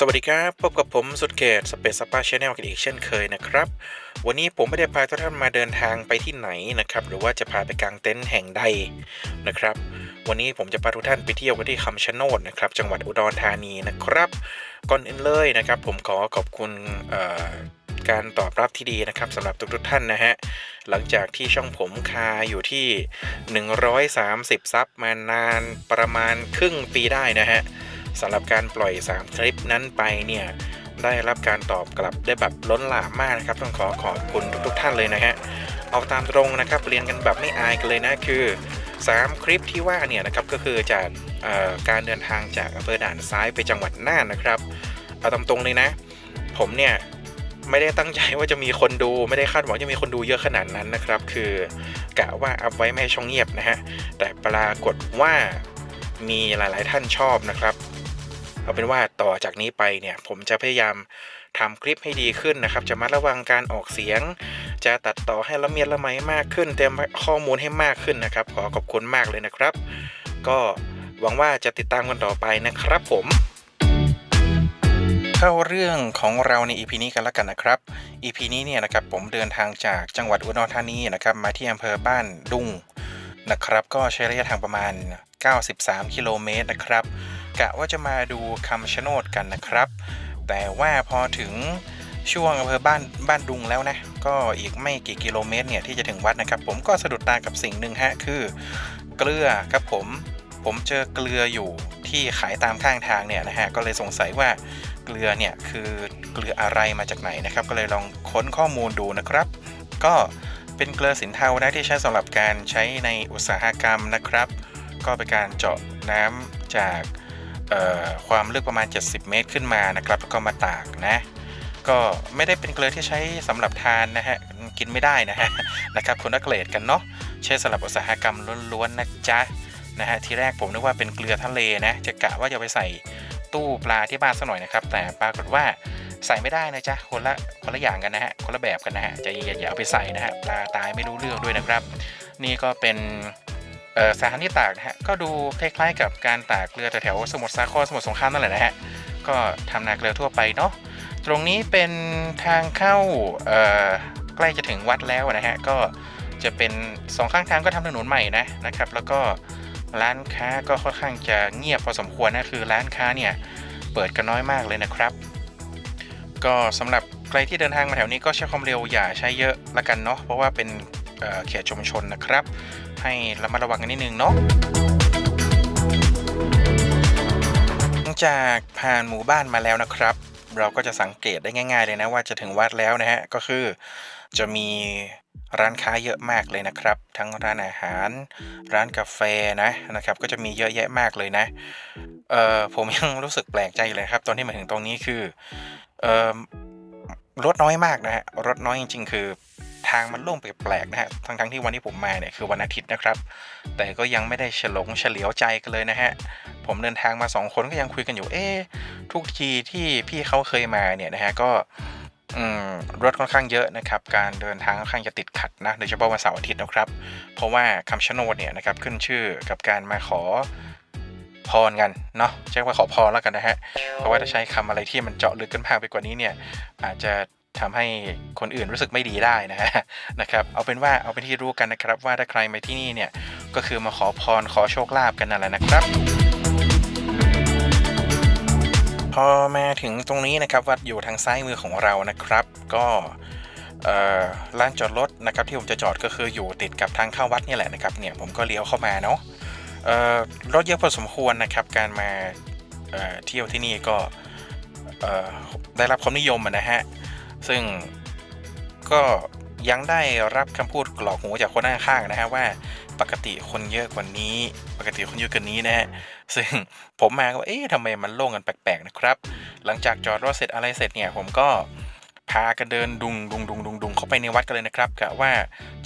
สวัสดีครับ พบกับผมสุดเกตสเปซสปาชแนลกันอีกเช่นเคยนะครับ วันนี้ผมไม่ได้พาทุกท่านมาเดินทางไปที่ไหนนะครับ หรือว่าจะพาไปกางเต็นท์แห่งใดนะครับ วันนี้ผมจะพาทุกท่านไปเที่ยวกันที่คำชะโนดนะครับ จังหวัดอุดรธานีนะครับ ก่อนอื่นเลยนะครับ ผมขอขอบคุณการตอบรับที่ดีนะครับสำหรับทุกๆท่านนะฮะหลังจากที่ช่องผมคาอยู่ที่ 130 ซับมานานประมาณครึ่งปีได้นะฮะ สำหรับการปล่อย 3 คลิปนั้นไปเนี่ยได้รับการตอบกลับได้แบบล้นหลามมากนะครับ ต้องขอขอบคุณทุกๆท่านเลยนะฮะเอาตามตรงนะครับเรียนกันแบบไม่อายกันเลยนะคือ 3 คลิปที่ว่าเนี่ยนะครับก็คือจากการเดินทางจากอำเภอด่านซ้ายไปจังหวัดน่านนะครับเอาตามตรงเลยนะ ผมเนี่ยไม่ได้ตั้งใจว่าจะมีคนดูไม่ได้คาดหวังจะมีคนดูเยอะขนาดนั้นนะครับ คือกะว่าอัพไว้ไม่ให้ช่องเงียบนะฮะแต่ปรากฏว่ามีหลาย ๆ ท่านชอบนะครับ เอาเป็นว่าต่อจากนี้ไปเนี่ยผมจะพยายามทำคลิปให้ดีขึ้นนะครับ จะมาระวังการออกเสียง จะตัดต่อให้ละเมียดละไมมากขึ้น เตรียมข้อมูลให้มากขึ้นนะครับ ขอขอบคุณมากเลยนะครับ ก็หวังว่าจะติดตามกันต่อไปนะครับผมเข้าเรื่องของเราใน EP นี้กันแล้วกันนะครับ EP นี้เนี่ยนะครับผมเดินทางจากจังหวัดอุดรธานีนะครับมาที่อำเภอบ้านดุงนะครับ ก็ใช้ระยะทางประมาณ 93 กิโลเมตรนะครับ กะว่าจะมาดูคำชะโนดกันนะครับ แต่ว่าพอถึงช่วงอำเภอบ้านบ้านดุงแล้วนะ ก็อีกไม่กี่กิโลเมตรเนี่ยที่จะถึงวัดนะครับ ผมก็สะดุดตากับสิ่งหนึ่งฮะคือ เกลือครับผมผมเจอเกลืออยู่ที่ขายตามข้างทางเนี่ยนะฮะก็เลยสงสัยว่าเกลือเนี่ยคือเกลืออะไรมาจากไหนนะครับ ก็เลยลองค้นข้อมูลดูนะครับ ก็เป็นเกลือสินเทานะที่ใช้สำหรับการใช้ในอุตสาหกรรมนะครับ ก็เป็นการเจาะน้ำจาก ความลึกประมาณ 70 เมตรขึ้นมานะครับแล้วก็มาตากนะ ก็ไม่ได้เป็นเกลือที่ใช้สำหรับทานนะฮะกินไม่ได้นะฮะนะครับคนละเกรดกันเนาะใช้สำหรับอุตสาหกรรมล้วนๆนะจ๊ะนะฮะทีแรกผมนึกว่าเป็นเกลือทะเลนะจะกะว่าจะไปใส่ตู้ปลาที่บ้านสักหน่อยนะครับ แต่ปรากฏว่าใส่ไม่ได้นะจ๊ะคนละคนละอย่างกันนะฮะคนละแบบกันนะฮะจะอย่าอย่าเอาไปใส่นะฮะปลาตายไม่รู้เรื่องด้วยนะครับ นี่ก็เป็น สถานที่ตากนะฮะก็ดูคล้ายๆ กับการตากเกลือแถวสมุทรสาครสมุทรสงครามนั่นแหละนะฮะก็ทำนาเกลือทั่วไปเนาะตรงนี้เป็นทางเข้าใกล้จะถึงวัดแล้วนะฮะก็จะเป็นสองข้างทางก็ทำถนนใหม่นะนะครับแล้วก็ร้านค้าก็ค่อนข้างจะเงียบพอสมควรนะคือร้านค้าเนี่ยเปิดกันน้อยมากเลยนะครับ ก็สำหรับใครที่เดินทางมาแถวนี้ก็ใช้ความเร็วอย่าใช้เยอะละกันเนาะเพราะว่าเป็นเขตชุมชนนะครับ ให้ระมัดระวังกันนิดนึงเนาะหลังจากผ่านหมู่บ้านมาแล้วนะครับ เราก็จะสังเกตได้ง่าย ๆ เลยนะว่าจะถึงวัดแล้วนะฮะก็คือจะมีร้านค้าเยอะมากเลยนะครับ ทั้งร้านอาหาร ร้านกาแฟนะนะครับ ก็จะมีเยอะแยะมากเลยนะเอ่อผมยังรู้สึกแปลกใจเลยครับ ตอนที่มาถึงตรงนี้คือเอ่อรถน้อยมากนะฮะรถน้อยจริง ๆ คือ ทางมันโล่งแปลกๆนะฮะ ทั้งๆที่วันที่ผมมาเนี่ยคือวันอาทิตย์นะครับ แต่ก็ยังไม่ได้ฉลงเฉลียวใจกันเลยนะฮะ ผมเดินทางมา 2 คนก็ยังคุยกันอยู่ เอ๊ทุกทีที่พี่เขาเคยมาเนี่ยนะฮะก็รถค่อนข้างเยอะนะครับ การเดินทางค่อนข้างจะติดขัดนะ โดยเฉพาะวันเสาร์อาทิตย์นะครับ เพราะว่าคำชะโนดเนี่ยนะครับขึ้นชื่อกับการมาขอพรกันเนาะใช้ว่าขอพรแล้วกันนะฮะ เพราะว่าถ้าใช้คำอะไรที่มันเจาะลึกกันมากไปกว่านี้เนี่ยอาจจะ ทำให้คนอื่นรู้สึกไม่ดีได้นะฮะนะครับ เอาเป็นว่าเอาเป็นที่รู้กันนะครับ ว่าถ้าใครมาที่นี่เนี่ยก็คือมาขอพรขอโชคลาภกันนั่นแหละนะครับ พอมาถึงตรงนี้นะครับวัดอยู่ทางซ้ายมือของเรานะครับ ก็เอ่อลานจอดรถนะครับที่ผมจะจอดก็คืออยู่ติดกับทางเข้าวัดนี่แหละนะครับเนี่ยผมก็เลี้ยวเข้ามาเนาะรถเยอะพอสมควรนะครับ การมาเที่ยวที่นี่ก็ได้รับความนิยมนะฮะ ซึ่งก็ยังได้รับคำพูดกรอกหูจากคนข้างๆนะฮะว่าปกติคนเยอะกว่านี้ ปกติคนเยอะกว่านี้นะฮะซึ่งผมมาก็เอ๊ะทำไมมันโล่งกันแปลกๆนะครับ หลังจากจอดรถเสร็จอะไรเสร็จเนี่ยผมก็พากันเดินดุงดุงดุงดุงดุงเข้าไปในวัดกันเลยนะครับกะว่า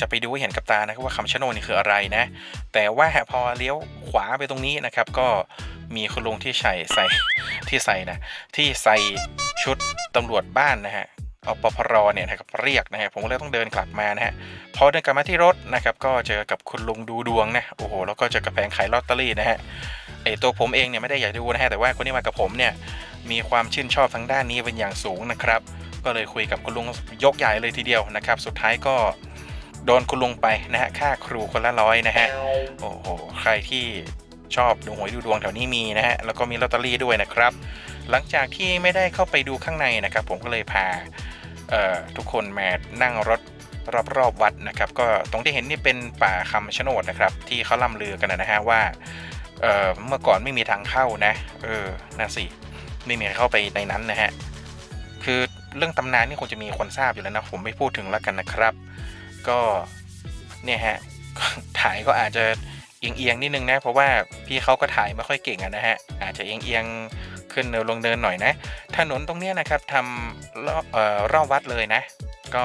จะไปดูให้เห็นกับตานะครับว่าคำชะโนดนี่คืออะไรนะ แต่ว่าพอเลี้ยวขวาไปตรงนี้นะครับ ก็มีคุณลุงที่ใส่ใส่ที่ใส่นะที่ใส่ชุดตำรวจบ้านนะฮะ อปพรเนี่ยนะครับเรียกนะฮะผมก็เลยต้องเดินกลับมานะฮะพอเดินกลับมาที่รถนะครับก็เจอกับคุณลุงดูดวงนะโอ้โหแล้วก็เจอกับแผงขายลอตเตอรี่นะฮะไอตัวผมเองเนี่ยไม่ได้อยากดูนะฮะแต่ว่าคนที่มากับผมเนี่ยมีความชื่นชอบทางด้านนี้เป็นอย่างสูงนะครับ ก็เลยคุยกับคุณลุงยกใหญ่เลยทีเดียวนะครับ สุดท้ายก็โดนคุณลุงไปนะฮะค่าครูคนละร้อยนะฮะโอ้โหใครที่ชอบดูหวยดูดวงแถวนี้มีนะฮะแล้วก็มีลอตเตอรี่ด้วยนะครับ หลังจากที่ไม่ได้เข้าไปดูข้างในนะครับ ผมก็เลยพาทุกคนมานั่งรถรอบๆวัดนะครับ ก็ตรงที่เห็นนี่เป็นป่าคำชะโนดนะครับ ที่เขาล่ำลือกันนะฮะว่าเเมื่อก่อนไม่มีทางเข้านะเออน่าสิไม่มีใครเข้าไปในนั้นนะฮะคือเรื่องตำนานนี่คงจะมีคนทราบอยู่แล้วนะผมไม่พูดถึงแล้วกันนะครับ ก็เนี่ยฮะถ่ายก็อาจจะเอียงๆนิดนึงนะ เพราะว่าพี่เขาก็ถ่ายไม่ค่อยเก่งอะนะฮะอาจจะเอียงๆ ขึ้นเนินลงเนินหน่อยนะ ถนนตรงเนี้ยนะครับทำรอบรอบวัดเลยนะ ก็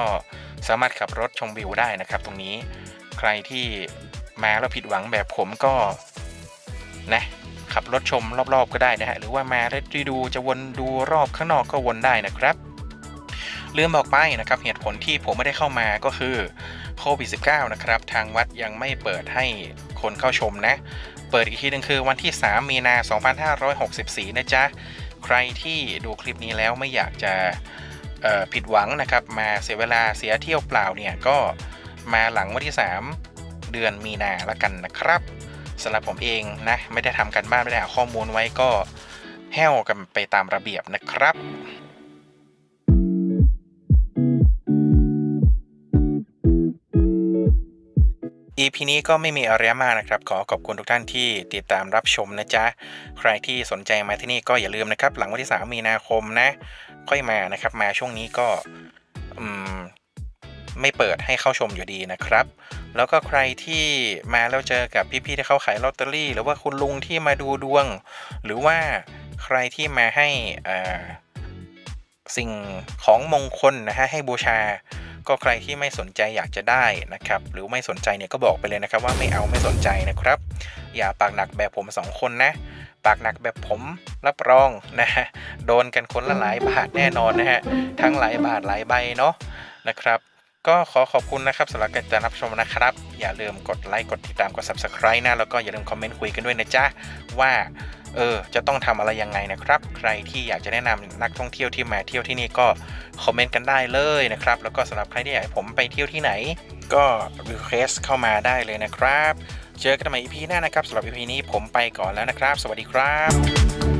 สามารถขับรถชมวิวได้นะครับ ตรงนี้ใครที่มาแล้วผิดหวังแบบผมก็นะขับรถชมรอบๆก็ได้นะฮะหรือว่ามาแล้วดูจะวนดูรอบข้างนอกก็วนได้นะครับลืมบอกไปนะครับเหตุผลที่ผมไม่ได้เข้ามาก็คือโควิด -19 นะครับ ทางวัดยังไม่เปิดให้ คนเข้าชมนะ เปิดอีกทีหนึ่งคือวันที่ 3 มีนา 2564 นะจ๊ะ ใครที่ดูคลิปนี้แล้วไม่อยากจะผิดหวังนะครับ มาเสียเวลาเสียเที่ยวเปล่าเนี่ย ก็มาหลังวันที่ 3 เดือนมีนาละกันนะครับสำหรับผมเองนะ ไม่ได้ทำกันบ้านไม่ได้หาข้อมูลไว้ก็แห้วกันไปตามระเบียบนะครับ EP นี้ก็ไม่มีอะไรมากนะครับ ขอขอบคุณทุกท่านที่ติดตามรับชมนะจ๊ะ ใครที่สนใจมาที่นี่ก็อย่าลืมนะครับ หลังวันที่ 3 มีนาคมนะ ค่อยมานะครับ มาช่วงนี้ก็มไม่เปิดให้เข้าชมอยู่ดีนะครับ แล้วก็ใครที่มาแล้วเจอกับพี่ๆที่เขาขายลอตเตอรี่ หรือว่าคุณลุงที่มาดูดวง หรือว่าใครที่มาให้สิ่งของมงคลนะฮะให้บูชา ก็ใครที่ไม่สนใจอยากจะได้นะครับหรือไม่สนใจเนี่ยก็บอกไปเลยนะครับว่าไม่เอาไม่สนใจนะครับ อย่าปากหนักแบบผมสองคนนะ ปากหนักแบบผมรับรองนะฮะโดนกันคนละหลายบาทแน่นอนนะฮะทั้งหลายบาทหลายใบเนาะนะครับก็ขอขอบคุณนะครับสำหรับการรับชมนะครับ อย่าลืมกดไลค์กดติดตามกด subscribe นะแล้วก็อย่าลืมคอมเมนต์คุยกันด้วยนะจ๊ะว่า เออจะต้องทำอะไรยังไงนะครับ ใครที่อยากจะแนะนำนักท่องเที่ยวที่มาเที่ยวที่นี่ก็คอมเมนต์กันได้เลยนะครับ แล้วก็สำหรับใครที่อยากให้ผมไปเที่ยวที่ไหน ก็รีเควสเข้ามาได้เลยนะครับ เจอกันใหม่ EP หน้านะครับสำหรับ EP นี้ผมไปก่อนแล้วนะครับ สวัสดีครับ